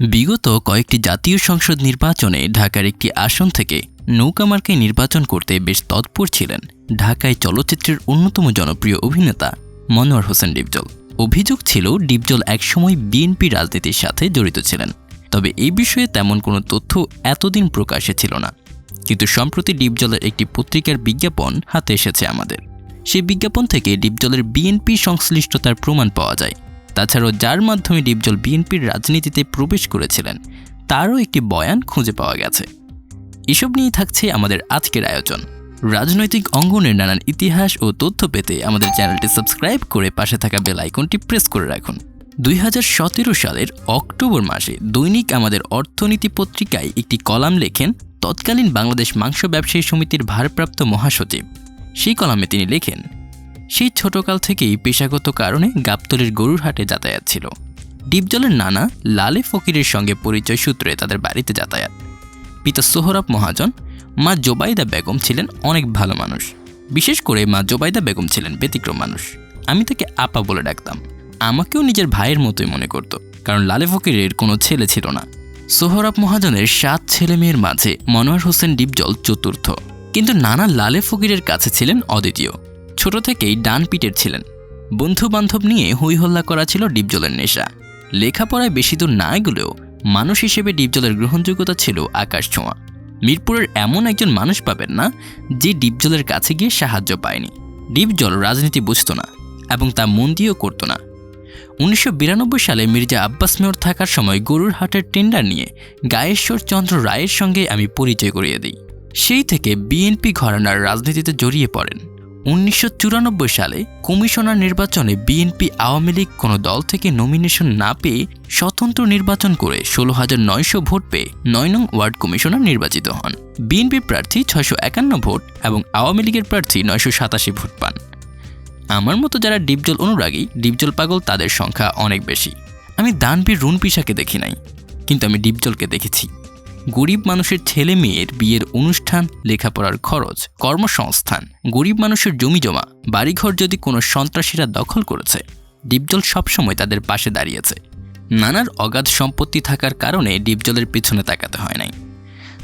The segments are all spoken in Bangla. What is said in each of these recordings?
বিগত কয়েকটি জাতীয় সংসদ নির্বাচনে ঢাকার একটি আসন থেকে নৌকামার্কায় নির্বাচন করতে বেশ তৎপর ছিলেন ঢাকায় চলচ্চিত্রের অন্যতম জনপ্রিয় অভিনেতা মনোয়ার হোসেন ডিপজল। অভিযোগ ছিল, ডিপজল একসময় বিএনপি রাজনীতির সাথে জড়িত ছিলেন। তবে এই বিষয়ে তেমন কোনো তথ্য এতদিন প্রকাশে ছিল না। কিন্তু সম্প্রতি ডিপজলের একটি পত্রিকার বিজ্ঞাপন হাতে এসেছে আমাদের। সেই বিজ্ঞাপন থেকে ডিপজলের বিএনপি সংশ্লিষ্টতার প্রমাণ পাওয়া যায়। তাছাড়াও যার মাধ্যমে ডিপজল বিএনপির রাজনীতিতে প্রবেশ করেছিলেন, তারও একটি বয়ান খুঁজে পাওয়া গেছে। এসব নিয়েই থাকছে আমাদের আজকের আয়োজন। রাজনৈতিক অঙ্গনের নানান ইতিহাস ও তথ্য পেতে আমাদের চ্যানেলটি সাবস্ক্রাইব করে পাশে থাকা বেল আইকনটি প্রেস করে রাখুন। দুই হাজার সতেরো সালের অক্টোবর মাসে দৈনিক আমাদের অর্থনীতি পত্রিকায় একটি কলাম লেখেন তৎকালীন বাংলাদেশ মাংস ব্যবসায়ী সমিতির ভারপ্রাপ্ত মহাসচিব। সেই কলামে তিনি লেখেন সেই ছোটকাল থেকেই পেশাগত কারণে গাবতলির গরুর হাটে যাতায়াত ছিল। ডিপজলের নানা লালে ফকিরের সঙ্গে পরিচয় সূত্রে তাদের বাড়িতে যাতায়াত। পিতা সোহরাব মহাজন, মা জোবাইদা বেগম ছিলেন অনেক ভালো মানুষ। বিশেষ করে মা জোবাইদা বেগম ছিলেন ব্যতিক্রম মানুষ। আমি তাকে আপা বলে ডাকতাম। আমাকেও নিজের ভাইয়ের মতোই মনে করত, কারণ লালে ফকিরের কোনো ছেলে ছিল না। সোহরাব মহাজনের সাত ছেলে মেয়ের মাঝে মনোয়ার হোসেন ডিপজল চতুর্থ। কিন্তু নানা লালে ফকিরের কাছে ছিলেন অদ্বিতীয়। ছোট থেকেই ডান পিটের ছিলেন। বন্ধু বান্ধব নিয়ে হইহল্লা করা ছিল ডিপজলের নেশা। লেখাপড়ায় বেশি দূর না এগুলেও মানুষ হিসেবে ডিপজলের গ্রহণযোগ্যতা ছিল আকাশ ছোঁয়া। মিরপুরের এমন একজন মানুষ পাবেন না, যে ডিপজলের কাছে গিয়ে সাহায্য পায়নি। ডিপজল রাজনীতি বুঝত না এবং তা মন দিয়েও করতো না। উনিশশো বিরানব্বই সালে মির্জা আব্বাস মেয়র থাকার সময় গরুর হাটের টেন্ডার নিয়ে গায়েশ্বর চন্দ্র রায়ের সঙ্গে আমি পরিচয় করিয়ে দিই। সেই থেকে বিএনপি ঘরানার রাজনীতিতে জড়িয়ে পড়েন। উনিশশো চুরানব্বই সালে কমিশনার নির্বাচনে বিএনপি আওয়ামী লীগ কোনো দল থেকে নমিনেশন না পেয়ে স্বতন্ত্র নির্বাচন করে ষোলো হাজার নয়শো ভোট পেয়ে নয় নং ওয়ার্ড কমিশনার নির্বাচিত হন। বিএনপি প্রার্থী ছয়শো একান্ন ভোট এবং আওয়ামী লীগের প্রার্থী নয়শো সাতাশি ভোট পান। আমার মতো যারা ডিপজল অনুরাগী, ডিপজল পাগল, তাদের সংখ্যা অনেক বেশি। আমি দানবীর রুন পিসাকে দেখি নাই, কিন্তু আমি ডিপজলকে দেখেছি। গরিব মানুষের ছেলে মেয়ের বিয়ের অনুষ্ঠান, লেখাপড়ার খরচ, কর্মসংস্থান, গরিব মানুষের জমি জমা, বাড়িঘর যদি কোনো সন্ত্রাসীরা দখল করেছে, ডিপজল সবসময় তাদের পাশে দাঁড়িয়েছে। নানার অগাধ সম্পত্তি থাকার কারণে ডিপজলের পেছনে তাকাতে হয় নাই।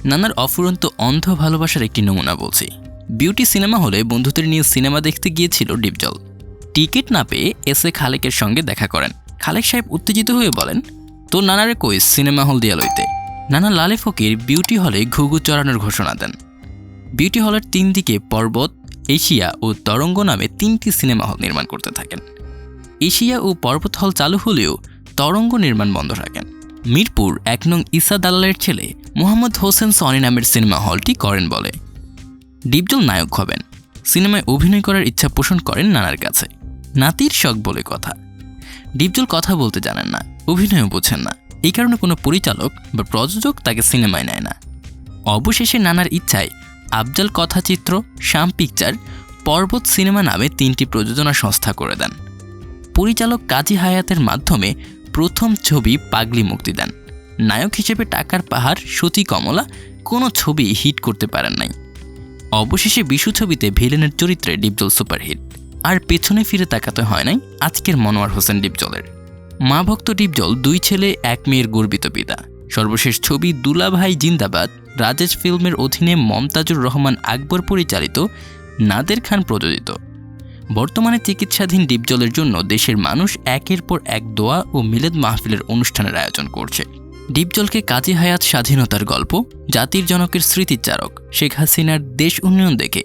নানার অফুরন্ত অন্ধ ভালোবাসার একটি নমুনা বলছি। বিউটি সিনেমা হলে বন্ধুদের নিয়ে সিনেমা দেখতে গিয়েছিল ডিপজল। টিকিট না পেয়ে এস এ খালেকের সঙ্গে দেখা করেন। খালেক সাহেব উত্তেজিত হয়ে বলেন তো নানারে কই সিনেমা হল দিয়া লইতে নানা লালে ফকির বিউটি হলে ঘুঘু চড়ানোর ঘোষণা দেন। বিউটি হলের তিন দিকে পর্বত, এশিয়া ও তরঙ্গ নামে তিনটি সিনেমা হল নির্মাণ করতে থাকেন। এশিয়া ও পর্বত হল চালু হলেও তরঙ্গ নির্মাণ বন্ধ রাখেন। মিরপুর এক নং ইসা দালালের ছেলে মোহাম্মদ হোসেন সনি নামের সিনেমা হলটি করেন বলে। ডিপজল নায়ক হবেন। সিনেমায় অভিনয় করার ইচ্ছা পোষণ করেন নানার কাছে। নাতির শখ বলে কথা। ডিপজল কথা বলতে জানেন না, অভিনয়ও বোঝেন না। এই কারণে কোনো পরিচালক বা প্রযোজক তাকে সিনেমায় নেয় না। অবশেষে নানার ইচ্ছায় আফজাল কথাচিত্র শ্যাম পিকচার পর্বত সিনেমা নামে তিনটি প্রযোজনা সংস্থা করে দেন। পরিচালক কাজী হায়াতের মাধ্যমে প্রথম ছবি পাগলি মুক্তি দেন। নায়ক হিসেবে টাকার পাহাড় সতী কমলা কোনো ছবি হিট করতে পারেন নাই। অবশেষে বিশু ছবিতে ভিলেনের চরিত্রে ডিপজল সুপারহিট। আর পেছনে ফিরে তাকাতে হয় নাই আজকের মনোয়ার হোসেন ডিপজলের। মা ভক্ত ডিপজল দুই ছেলে, এক মেয়ের গর্বিত পিতা। সর্বশেষ ছবি দুলাভাই জিন্দাবাদ, রাজেশ ফিল্মের অধীনে মমতাজুর রহমান আকবর পরিচালিত, নাদের খান প্রযোজিত। বর্তমানে চিকিৎসাধীন ডিপজলের জন্য দেশের মানুষ একের পর এক দোয়া ও মিলেদ মাহফিলের অনুষ্ঠানের আয়োজন করছে। ডিপজলকে কাজী হায়াত স্বাধীনতার গল্প, জাতির জনকের স্মৃতিচারক শেখ হাসিনার দেশ উন্নয়ন দেখে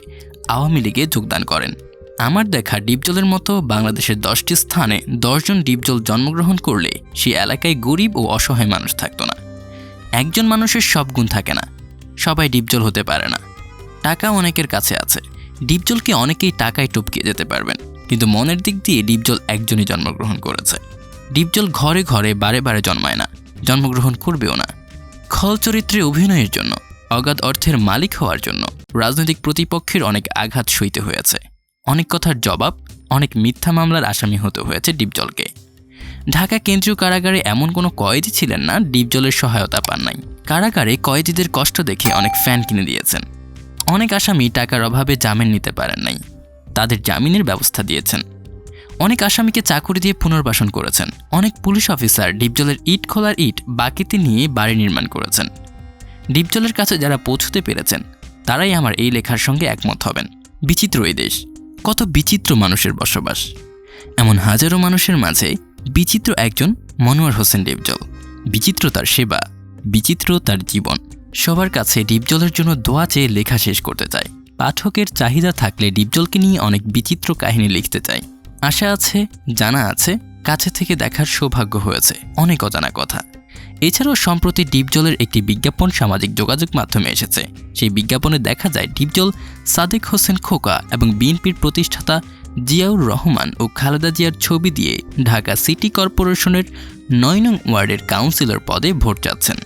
আওয়ামী লীগে যোগদান করেন। আমার দেখা ডিপজলের মতো বাংলাদেশের দশটি স্থানে দশজন ডিপজল জন্মগ্রহণ করলে সে এলাকায় গরিব ও অসহায় মানুষ থাকতো না। একজন মানুষের সব গুণ থাকে না। সবাই ডিপজল হতে পারে না। টাকা অনেকের কাছে আছে। ডিপজলকে অনেকেই টাকায় টপকিয়ে যেতে পারবেন। কিন্তু মনের দিক দিয়ে ডিপজল একজনই জন্মগ্রহণ করেছে। ডিপজল ঘরে ঘরে বারে বারে জন্মায় না। জন্মগ্রহণ করবেও না। খল চরিত্রে অভিনয়ের জন্য, অগাধ অর্থের মালিক হওয়ার জন্য রাজনৈতিক প্রতিপক্ষের অনেক আঘাত সইতে হয়েছে। অনেক কথার জবাব, অনেক মিথ্যা মামলার আসামি হতে হয়েছে ডিপজলকে। ঢাকা কেন্দ্রীয় কারাগারে এমন কোনো কয়েদি ছিলেন না, ডিপজলের সহায়তা পান নাই। কারাগারে কয়েদিদের কষ্ট দেখে অনেক ফ্যান কিনে দিয়েছেন। অনেক আসামি টাকার অভাবে জামিন নিতে পারেন নাই। তাদের জামিনের ব্যবস্থা দিয়েছেন। অনেক আসামিকে চাকরি দিয়ে পুনর্বাসন করেছেন। অনেক পুলিশ অফিসার ডিপজলের ইট খোলার ইট বাকিতে নিয়ে বাড়ি নির্মাণ করেছেন। ডিপজলের কাছে যারা পৌঁছতে পেরেছেন, তারাই আমার এই লেখার সঙ্গে একমত হবেন। বিচিত্র এই দেশ। কত বিচিত্র মানুষের বসবাস। এমন হাজারো মানুষের মাঝে বিচিত্র একজন মনোয়ার হোসেন ডিপজল। বিচিত্র তার সেবা, বিচিত্র তার জীবন। সবার কাছে ডিপজলের জন্য দোয়া চেয়ে লেখা শেষ করতে চাই পাঠকের চাহিদা থাকলে ডিপজলকে নিয়ে অনেক বিচিত্র কাহিনী লিখতে চাই আশা আছে, জানা আছে, কাছে থেকে দেখার সৌভাগ্য হয়েছে। অনেক অজানা কথা। এছাড়াও সম্প্রতি ডিপজলের একটি বিজ্ঞাপন সামাজিক যোগাযোগ মাধ্যমে এসেছে। সেই বিজ্ঞাপনে দেখা যায় ডিপজল, সাদেক হোসেন খোকা এবং বিএনপির প্রতিষ্ঠাতা জিয়াউর রহমান ও খালেদা জিয়ার ছবি দিয়ে ঢাকা সিটি কর্পোরেশনের নয় নং ওয়ার্ডের কাউন্সিলর পদে ভোট চাচ্ছেন।